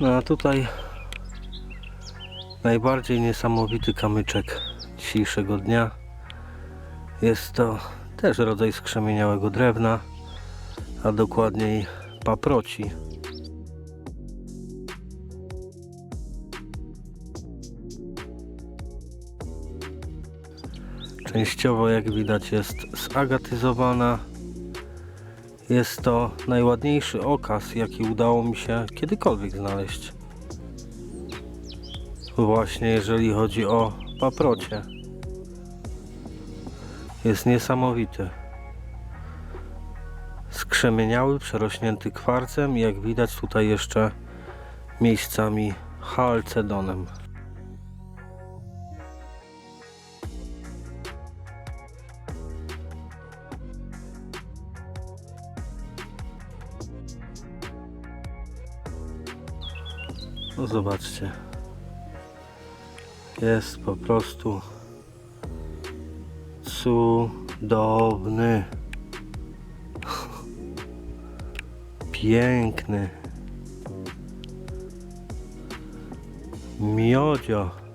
No a tutaj najbardziej niesamowity kamyczek dzisiejszego dnia. Jest to też rodzaj skrzemieniałego drewna, a dokładniej paproci. Częściowo, jak widać, jest zagatyzowana. Jest to najładniejszy okaz, jaki udało mi się kiedykolwiek znaleźć. Właśnie jeżeli chodzi o paprocie. Jest niesamowity. Skrzemieniały, przerośnięty kwarcem i jak widać tutaj jeszcze miejscami halcedonem. No zobaczcie. Jest po prostu cudowny. Piękny. Miodzio.